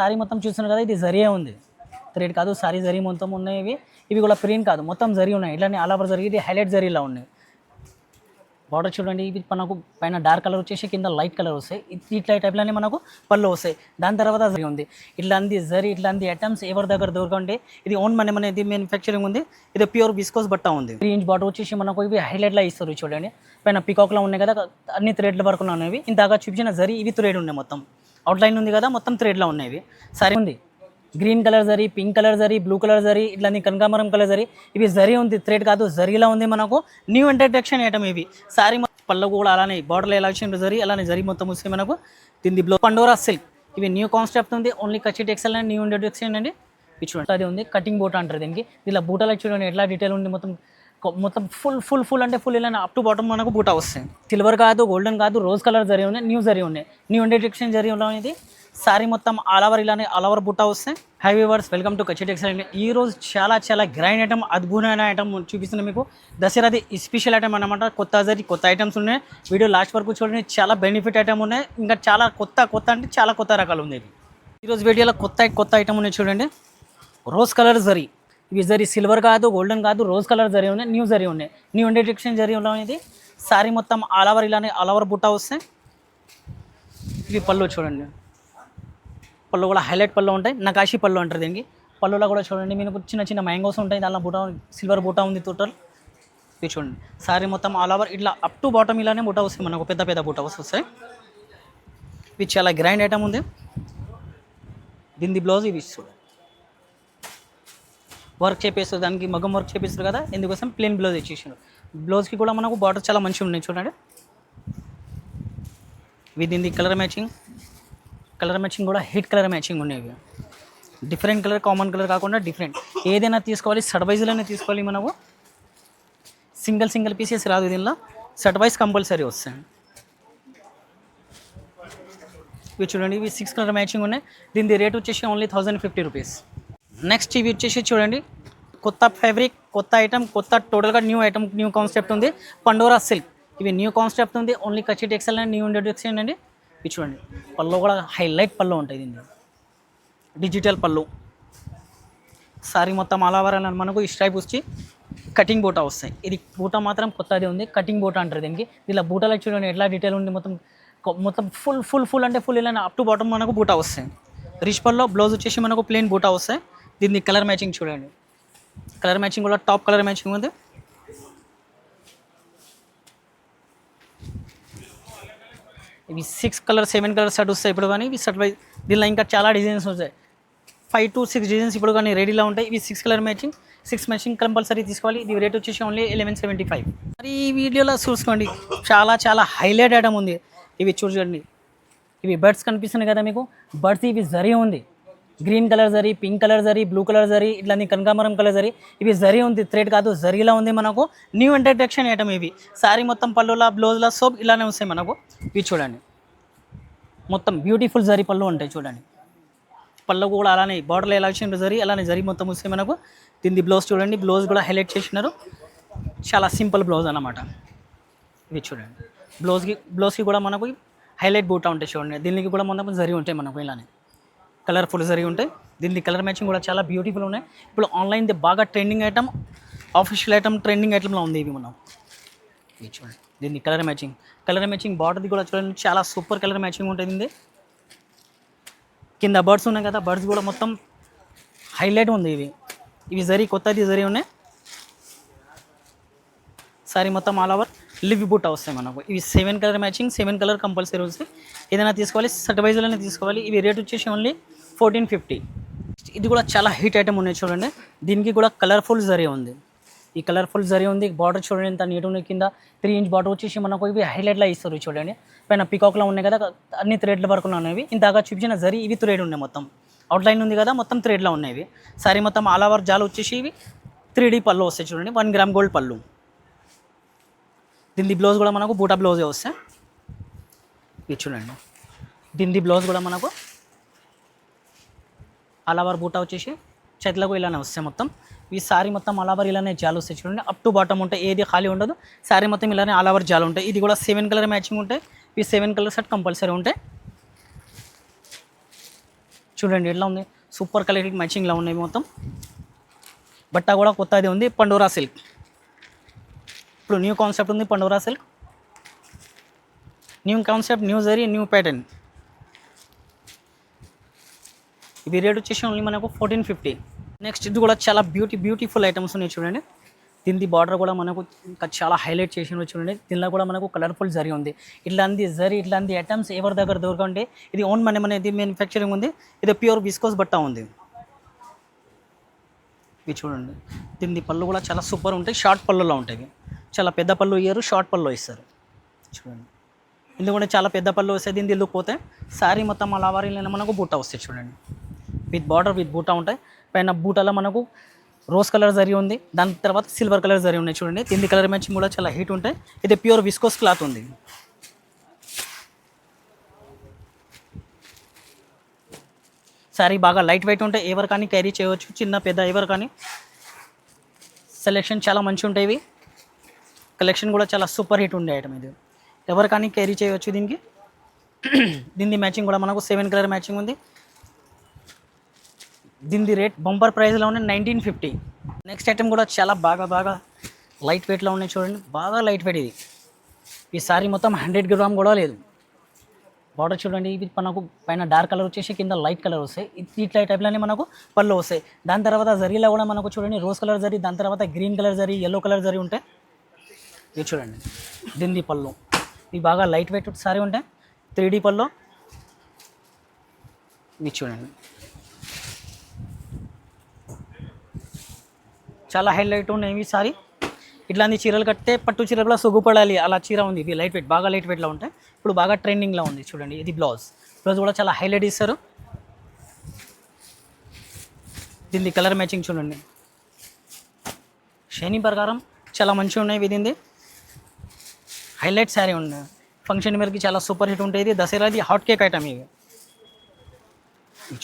Sorry మొత్తం చూస్తున్నారు కదా ఇది జరియే ఉంది. థ్రెడ్ కాదు సారీ జరీ మొత్తం ఉన్నాయి ఇవి. ఇవి కూడా ప్రింట్ కాదు మొత్తం జరీ ఉన్నాయి. ఇట్లానే ఆల్ ఓవర్ జరీ ఇది హైలైట్ జరీలా ఉన్నాయి బార్డర్ చూడండి ఇవి మనకు పైన డార్క్ కలర్ వచ్చేసి కింద లైట్ కలర్ వస్తాయి. ఇట్లా టైప్లోనే మనకు పళ్ళు వస్తాయి. దాని తర్వాత జరి ఉంది. ఇట్లాంటి జరీ ఇట్లాంటి ఐటమ్స్ ఎవరి దగ్గర దొరకండి. ఇది ఓన్ మన మన ఇది మ్యానుఫ్యాక్చరింగ్ ఉంది. ఇది ప్యూర్ బిస్కోస్ బట్ట ఉంది. త్రీ ఇంచ్ బార్డర్ వచ్చేసి మనకు ఇవి హైలైట్లా ఇస్తారు చూడండి. పైన పికాక్లో ఉన్నాయి కదా అన్ని థ్రెడ్ల వరకు ఉన్నాయి ఇంతగా చూపించిన జరీ ఇవి థ్రెడ్ ఉన్నాయి మొత్తం. అవుట్లైన్ ఉంది కదా మొత్తం థ్రెడ్లో ఉన్నాయి సరే ఉంది. Green colour zari pink colour zari blue colour zari ఇట్లాంటి కనకాంబరం కలర్ జరీ ఇవి జరీ ఉంది థ్రెడ్ కాదు జరీలా ఉంది మనకు. న్యూ ఇంట్రడక్షన్ ఐటమ్ ఇవి. సారీ పళ్ళకు కూడా అలానే బార్డర్లో ఎలా వచ్చిన జరీ అలానే జరీ మొత్తం వస్తే మనకు. దీని బ్లో పండోరా సిల్క్ ఇవి న్యూ కాన్సెప్ట్ ఉంది ఓన్లీ కచ్చి ఎక్సెల్ అండ్ న్యూ ఇంట్రడక్షన్ అండి. ఇది చూడండి. అది ఉంది కటింగ్ బూట అంటారు దీనికి. దీనిలో బూటలో చూడండి ఎట్లా డీటెయిల్ ఉంది మొత్తం. మొత్తం ఫుల్ ఫుల్ ఫుల్ అంటే ఫుల్ ఇలా అప్ టు బాటమ్ మనకు బూట వస్తాయి. సిల్వర్ కాదు గోల్డెన్ కాదు రోజ్ కలర్ జరీ ఉన్నాయి న్యూ జరిగి ఉన్నాయి. న్యూ డిటెక్షన్ జరీ అనేది సారీ మొత్తం ఆల్ ఓవర్ ఇలానే ఆల్ ఓవర్ బుట్ట వస్తాయి. Hi viewers welcome to Kachchi textile ఈ రోజు చాలా చాలా గ్రైండ్ ఐటమ్ అద్భుతమైన ఐటమ్ చూపిస్తున్నాను మీకు. దసరాది స్పెషల్ ఐటమ్ అనమాట కొత్త జరి కొత్త ఐటమ్స్ ఉన్నాయి. వీడియో లాస్ట్ వరకు చూడండి చాలా బెనిఫిట్ ఐటమ్ ఉన్నాయి. ఇంకా చాలా కొత్త కొత్త అంటే చాలా కొత్త రకాలు ఉంది ఇది. ఈరోజు వీడియోలో కొత్త కొత్త ఐటమ్ ఉన్నాయి చూడండి. Rose colour zari. ఇవి జరి సిల్వర్ కాదు గోల్డెన్ కాదు రోజ్ కలర్ జరీ ఉన్నాయి న్యూ జరిగి ఉన్నాయి. న్యూ ఇంట్రడక్షన్ జరీ అనేది శారీ మొత్తం ఆల్ ఓవర్ ఇలానే ఆల్ ఓవర్ బుట్ట వస్తాయి ఇవి పళ్ళు చూడండి. పళ్ళు కూడా హైలైట్ పళ్ళు ఉంటాయి. నకాశీ పళ్ళు అంటారు దీనికి. పళ్ళులో కూడా చూడండి మీకు చిన్న చిన్న మ్యాంగోస్ ఉంటాయి. దానిలో బుట్ట సిల్వర్ బుట్ట ఉంది టోటల్ ఇవి చూడండి. శారీ మొత్తం ఆల్ ఓవర్ ఇట్లా అప్ టు బాటమ్ ఇలానే బుట్ట వస్తాయి మనకు పెద్ద పెద్ద బుట్ట వస్తాయి. ఇవి చాలా గ్రైండ్ ఐటమ్ ఉంది. దీని బ్లౌజ్ ఇవి చూడండి వర్క్ చేపిస్తారు దానికి మగం వర్క్ చేపిస్తారు కదా ఎందుకోసం ప్లెయిన్ బ్లౌజ్ ఇచ్చేసారు బ్లౌజ్కి కూడా మనకు బార్డర్ చాలా మంచిగా ఉన్నాయి చూడండి. With in the colour matching colour matching కూడా హిట్ కలర్ మ్యాచింగ్ ఉన్నాయి డిఫరెంట్ కలర్ కామన్ కలర్ కాకుండా డిఫరెంట్ ఏదైనా తీసుకోవాలి సర్వైజ్లోనే తీసుకోవాలి మనకు సింగిల్ సింగిల్ పీసెస్ రాదు దీనిలో. సెట్ కంపల్సరీ వస్తాయి. ఇవి చూడండి ఇవి సిక్స్ కలర్ మ్యాచింగ్ ఉన్నాయి. దీని రేట్ వచ్చేసి only thousand fifty rupees next ఇవి వచ్చేసి చూడండి. కొత్త ఫ్యాబ్రిక్ కొత్త ఐటమ్ కొత్త టోటల్గా న్యూ ఐటమ్ న్యూ కాన్సెప్ట్ ఉంది. పండోరా సిల్క్ ఇవి న్యూ కాన్సెప్ట్ ఉంది. ఓన్లీ కచ్చి టెక్సల్ అండ్ న్యూ ఇంట్రొడక్షన్ అండి. ఇవి చూడండి. పళ్ళు కూడా హైలైట్ పళ్ళు ఉంటాయి దీన్ని డిజిటల్ పళ్ళు. సారీ మొత్తం అలావరాలని మనకు ఈ స్ట్రైప్ వచ్చి కటింగ్ బూటా వస్తాయి. ఇది బూటా మాత్రం కొత్తది ఉంది. కటింగ్ బూటా అంటారు దీనికి. ఇలా బూటాలో చూడండి ఎట్లా డీటెయిల్ ఉంది మొత్తం. మొత్తం ఫుల్ ఫుల్ ఫుల్ అంటే ఫుల్ ఇలా అప్ టు బాటమ్ మనకు బూటా వస్తాయి. రిచ్ పల్లో బ్లౌజ్ వచ్చేసి మనకు ప్లెయిన్ బూటా వస్తాయి. దీన్ని కలర్ మ్యాచింగ్ చూడండి. కలర్ మ్యాచింగ్ కూడా టాప్ కలర్ మ్యాచింగ్ ఉంది. ఇవి six colour seven colour shirt వస్తాయి ఇప్పుడు కానీ. ఇవి షర్ట్ వైజ్ దీనిలో ఇంకా చాలా డిజైన్స్ వస్తాయి. ఫైవ్ టు సిక్స్ డిజైన్స్ ఇప్పుడు కానీ రెడీలో ఉంటాయి. ఇవి six colour matching six matching compulsory తీసుకోవాలి. ఇది రేట్ వచ్చేసి ఓన్లీ ఎలెవెన్ సెవెంటీ ఫైవ్ మరి ఈ వీడియోలో చూసుకోండి. చాలా చాలా హైలైట్ ఐటమ్ ఉంది. ఇవి చూడండి. ఇవి బర్డ్స్ కనిపిస్తున్నాయి కదా మీకు. బర్డ్స్ ఇవి జరీ ఉంది. Green colour zari pink colour zari blue colour zari ఇట్లా కనకాంబరం కలర్ జరీ. ఇవి జరీ ఉంది థ్రెడ్ కాదు జరీలా ఉంది మనకు. న్యూ ఇంట్రడక్షన్ ఐటమ్ ఇవి. సారీ మొత్తం పళ్ళులా బ్లౌజ్లా సోప్ ఇలానే వస్తాయి మనకు. ఇవి చూడండి. మొత్తం బ్యూటిఫుల్ జరీ పళ్ళు ఉంటాయి చూడండి. పళ్ళు కూడా అలానే బార్డర్లో ఎలా వచ్చిన జరీ అలానే జరీ మొత్తం వస్తే మనకు. దీన్ని బ్లౌజ్ చూడండి బ్లౌజ్ కూడా హైలైట్ చేసినారు. చాలా సింపుల్ బ్లౌజ్ అన్నమాట. ఇది చూడండి. బ్లౌజ్కి బ్లౌజ్కి కూడా మనకు హైలైట్ బూటా ఉంటాయి చూడండి. దీనికి కూడా మనకు జరీ ఉంటాయి మనకు ఇలానే. కలర్ఫుల్ జరిగి ఉంటాయి. దీనికి కలర్ మ్యాచింగ్ కూడా చాలా బ్యూటిఫుల్ ఉన్నాయి. ఇప్పుడు ఆన్లైన్ది బాగా trending item official item trending ఐటమ్లో ఉంది ఇవి మనం. ఇది చూడండి. దీన్ని కలర్ మ్యాచింగ్. కలర్ మ్యాచింగ్ బార్డర్ది కూడా చూడండి. చాలా సూపర్ కలర్ మ్యాచింగ్ ఉంటుంది ఇది కింద బర్డ్స్ ఉన్నాయి కదా బర్డ్స్ కూడా మొత్తం హైలైట్ ఉంది ఇవి. ఇవి జరీ కొత్తది జరీ ఉన్నాయి. సారీ మొత్తం ఆల్ ఓవర్ లివ్ బుట్ట వస్తాయి మనకు. ఇవి seven colour matching seven colour compulsory వస్తాయి. ఏదైనా తీసుకోవాలి సర్ట్ తీసుకోవాలి. ఇవి రేట్ వచ్చేసి ఓన్లీ ఫోర్టీన్ ఫిఫ్టీ. ఇది కూడా చాలా హీట్ ఐటమ్ ఉన్నాయి చూడండి. దీనికి కూడా కలర్ఫుల్ జరీ ఉంది. ఈ కలర్ఫుల్ జరీ ఉంది. బార్డర్ చూడండి ఎంత నీట్ ఉన్న కింద. త్రీ ఇంచ్ బార్డర్ వచ్చేసి మనకు ఇవి హైలైట్లో ఇస్తారు చూడండి. పైన పికాక్లో ఉన్నాయి కదా అన్ని థ్రెడ్ల వరకు ఉన్నాయి ఇంతగా చూపించిన జరీ ఇవి థ్రెడ్ ఉన్నాయి మొత్తం. అవుట్లైన్ ఉంది కదా మొత్తం థ్రెడ్లో ఉన్నాయి ఇవి. సారీ మొత్తం ఆల్ ఓవర్ జాలు వచ్చేసి ఇవి త్రీ డీ పళ్ళు వస్తాయి చూడండి. వన్ గ్రామ్ గోల్డ్ పళ్ళు. దీని బ్లౌజ్ కూడా మనకు బూటా బ్లౌజే వస్తాయి. ఇది చూడండి. దీని బ్లౌజ్ కూడా మనకు అలావర్ బూటా వచ్చేసి చేతులకు ఇలానే వస్తాయి మొత్తం. ఈ సారీ మొత్తం అలావర్ ఇలానే జాలు వస్తాయి చూడండి. అప్ టు బాటమ్ ఉంటాయి ఏది ఖాళీ ఉండదు. శారీ మొత్తం ఇలానే అలావర్ జాలు ఉంటాయి. ఇది కూడా సెవెన్ కలర్ మ్యాచింగ్ ఉంటాయి ఈ సెవెన్ కలర్ సెట్ కంపల్సరీ ఉంటాయి చూడండి ఎట్లా ఉంది. సూపర్ కలర్కి మ్యాచింగ్లా ఉన్నాయి మొత్తం. బట్ట కూడా కొత్తది ఉంది పండోరా సిల్క్ ఇప్పుడు న్యూ కాన్సెప్ట్ ఉంది Pandora silk new concept new zari new pattern ఇది రేట్ వచ్చేసి ఓన్లీ మనకు ఫోర్టీన్ ఫిఫ్టీ నెక్స్ట్ ఇది కూడా చాలా బ్యూటీ బ్యూటిఫుల్ ఐటమ్స్ ఉన్నాయి చూడండి. దీని బార్డర్ కూడా మనకు చాలా హైలైట్ చేసి చూడండి. దీనిలో కూడా మనకు కలర్ఫుల్ జరి ఉంది. ఇట్లాంటి జరీ ఇట్లాంటి ఐటమ్స్ ఎవరి దగ్గర దొరకండి ఇది ఓన్ మనీ మన ఇది మ్యానుఫ్యాక్చరింగ్ ఉంది. ఇది ప్యూర్ విస్కోస్ బట్ట ఉంది. ఇవి చూడండి. దీని పళ్ళు కూడా చాలా సూపర్ ఉంటాయి. షార్ట్ పళ్ళులో ఉంటాయి. చాలా పెద్ద పళ్ళు ఇయ్యారు షార్ట్ పళ్ళు ఇస్తారు చూడండి. ఇందులో కూడా చాలా పెద్ద పళ్ళు వస్తాయి దీని ఇల్లు పోతే శారీ మొత్తం అలా వారిలో మనకు బుట్ట వస్తాయి చూడండి. విత్ బార్డర్ విత్ బూట ఉంటాయి. పైన బూటలో మనకు రోజ్ కలర్ జరీ ఉంది. దాని తర్వాత సిల్వర్ కలర్ జరి ఉన్నాయి చూడండి. తిండి కలర్ మ్యాచింగ్ కూడా చాలా హీట్ ఉంటాయి. ఇది ప్యూర్ విస్కోస్ క్లాత్ ఉంది. శారీ బాగా లైట్ వెయిట్ ఉంటాయి. ఎవరు కానీ క్యారీ చేయవచ్చు. చిన్న పెద్ద ఎవరు కానీ. సెలెక్షన్ చాలా మంచి ఉంటాయి ఇవి. కలెక్షన్ కూడా చాలా సూపర్ హిట్ ఉండే ఐటమ్ ఇది. ఎవరు కానీ క్యారీ చేయవచ్చు దీనికి. దీని మ్యాచింగ్ కూడా మనకు సెవెన్ కలర్ మ్యాచింగ్ ఉంది. దీని రేట్ బంపర్ ప్రైస్లో ఉన్నాయి నైన్టీన్ ఫిఫ్టీ నెక్స్ట్ ఐటమ్ కూడా చాలా బాగా బాగా లైట్ వెయిట్లో ఉన్నాయి చూడండి. బాగా లైట్ వెయిట్ ఇది. ఈ సారీ మొత్తం హండ్రెడ్ గ్రామ్ కూడా లేదు. బార్డర్ చూడండి ఇది మనకు పైన డార్క్ కలర్ వచ్చేసి కింద లైట్ కలర్ వస్తాయి. ఇట్లా టైప్లోనే మనకు పళ్ళు వస్తాయి. దాని తర్వాత జరీలో కూడా మనకు చూడండి రోజ్ కలర్ జరీ దాని తర్వాత green colour zari yellow colour zari ఉంటాయి. ఇది చూడండి దింది పళ్ళు. ఇది బాగా లైట్ వెయిట్ సారీ ఉంటాయి. త్రీ డీ పళ్ళు. ఇది చూడండి. చాలా హైలైట్ ఉన్నాయి ఇవి సారీ. ఇట్లాంటి చీరలు కట్టే పట్టు చీర కూడా సొగ్గుపడాలి అలా చీర ఉంది. ఇది లైట్ వెయిట్ బాగా లైట్ వెయిట్లో ఉంటాయి. ఇప్పుడు బాగా ట్రెండింగ్లో ఉంది చూడండి. ఇది బ్లౌజ్ బ్లౌజ్ కూడా చాలా హైలైట్ ఇస్తారు. దీనిది కలర్ మ్యాచింగ్ చూడండి. షైనింగ్ ప్రకారం చాలా మంచిగా ఉన్నాయి ఇది హైలైట్ శారీ ఉన్నాయి. ఫంక్షన్ వేర్కి చాలా సూపర్ హిట్ ఉంటుంది ఇది దసరాది హాట్ కేక్ ఐటమ్ ఇవి.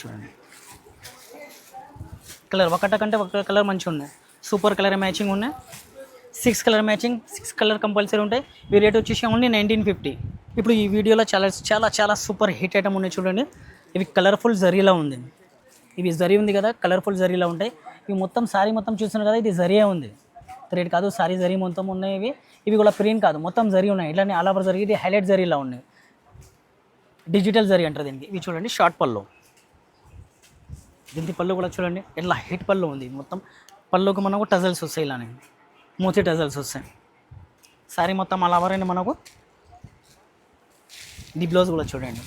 చూడండి. కలర్ ఒకట కంటే ఒక కలర్ మంచిగా ఉన్నాయి. సూపర్ కలర్ మ్యాచింగ్ ఉన్నాయి. Six colour matching six colour compulsory ఉంటాయి. ఈ రేట్ వచ్చేసి ఓన్లీ నైన్టీన్ ఫిఫ్టీ ఇప్పుడు ఈ వీడియోలో చాలా చాలా చాలా సూపర్ హిట్ ఐటమ్ ఉన్నాయి చూడండి. ఇవి కలర్ఫుల్ జరీలా ఉంది. ఇవి జరీ ఉంది కదా కలర్ఫుల్ జరీలా ఉంటాయి. ఇవి మొత్తం సారీ మొత్తం చూస్తున్నారు కదా ఇది జరియే ఉంది. థ్రెడ్ కాదు సారీ జరీ మొత్తం ఉన్నాయి ఇవి. ఇవి కూడా ప్రింట్ కాదు మొత్తం జరీ ఉన్నాయి. ఇట్లానే ఆల్ ఓవర్ జరీ ఇది హైలైట్ జరీలా ఉన్నాయి డిజిటల్ జరీ అంటారు దీనికి. ఇవి చూడండి షార్ట్ పళ్ళు. దీనికి పళ్ళు కూడా చూడండి ఇట్లా హిట్ పళ్ళు ఉంది. మొత్తం పళ్ళుకు మనకు టజల్స్ వస్తాయి ఇలానే మూతి టజల్స్ వస్తాయి. శారీ మొత్తం అలా వరండి మనకు ఇది బ్లౌజ్ కూడా చూడండి.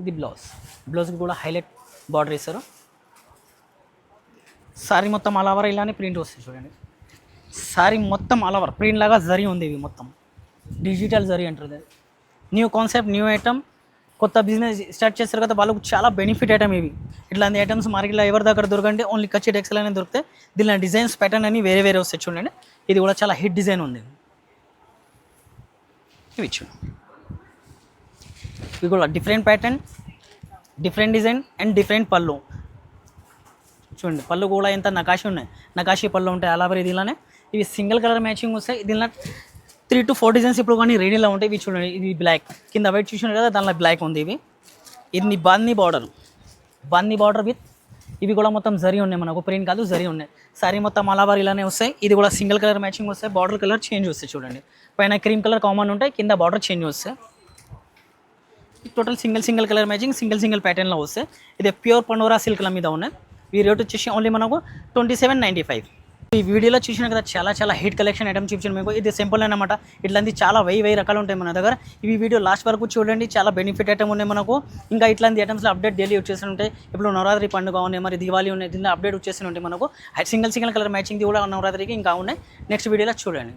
ఇది బ్లౌజ్. బ్లౌజ్కి కూడా హైలైట్ బార్డర్ ఇస్తారు శారీ మొత్తం అలవర్ ఇలానే ప్రింట్ వస్తుంది చూడండి. శారీ మొత్తం అలవర్ ప్రింట్ లాగా జరీ ఉంది ఇవి మొత్తం. డిజిటల్ జరీ అంటారు న్యూ కాన్సెప్ట్ న్యూ ఐటమ్ కొత్త బిజినెస్ స్టార్ట్ చేస్తారు కదా వాళ్ళకు చాలా బెనిఫిట్ ఐటమ్ ఇవి. ఇట్లాంటి ఐటమ్స్ మార్కెట్లో ఎవరి దగ్గర దొరకండి ఓన్లీ కచ్చి టెక్స్టైల్ అనేది దొరికితే దీనిలో డిజైన్స్ ప్యాటర్న్ అని వేరే వేరే వస్తాయి చూడండి. ఇది కూడా చాలా హిట్ డిజైన్ ఉంది. ఇవి చూడండి ఇవి కూడా different pattern different design and different పళ్ళు. చూడండి పళ్ళు కూడా ఎంత నకాషి ఉన్నాయి. నకాషి పళ్ళు ఉంటాయి అలాబరి ఇదిలానే ఇవి సింగిల్ కలర్ మ్యాచింగ్ వస్తాయి. దీనిలో త్రీ టు ఫోర్ డిజైన్స్ ఇప్పుడు కానీ రెడీలో ఉంటాయి ఇవి చూడండి ఇది బ్లాక్ కింద వైట్ చూసినారు కదా దానిలో బ్లాక్ ఉంది ఇవి. ఇది బన్నీ బార్డర్ బన్నీ బార్డర్ విత్ ఇవి కూడా మొత్తం జరీ ఉన్నాయి మనకు ప్రింట్ కాదు జరీ ఉన్నాయి. సారీ మొత్తం అలాబార్ ఇలానే వస్తాయి. ఇది కూడా సింగిల్ కలర్ మ్యాచింగ్ వస్తాయి బార్డర్ కలర్ చేంజ్ వస్తాయి చూడండి. పైన క్రీమ్ కలర్ కామన్ ఉంటాయి కింద బార్డర్ చేంజ్ వస్తాయి. Total single single colour matching single single ప్యాటర్న్లో వస్తాయి. ఇది ప్యూర్ పండోరా సిల్క్ల మీద ఉన్నాయి. ఈ రేట్ వచ్చేసి ఓన్లీ మనకు ట్వంటీ సెవెన్ నైంటీ ఫైవ్ ఈ వీడియోలో చూసిన కదా చాలా చాలా హిట్ కలెక్షన్ ఐటమ్ చూపించాను మీకు. ఇది సింపుల్ అనమాట ఇట్లాంటి చాలా వెయ్యి వెయ్యి రకాలు ఉంటాయి మన దగ్గర. ఇవి వీడియో లాస్ట్ వరకు చూడండి చాలా బెనిఫిట్ ఐటమ్ ఉన్నాయి మనకు. ఇంకా ఇట్లాంటి ఐటమ్స్లో అప్డేట్ డైలీ వచ్చేసి ఉంటాయి. ఇప్పుడు నవరాత్రి పండుగ ఉన్నాయి మరి దివాళీ ఉన్నాయి దీనిలో అప్డేట్ వచ్చేసి ఉంటాయి మనకు. సింగిల్ సింగిల్ కలర్ మ్యాచింగ్ కూడా నవరాత్రికి ఇంకా ఉన్నాయి. నెక్స్ట్ వీడియోలో చూడండి.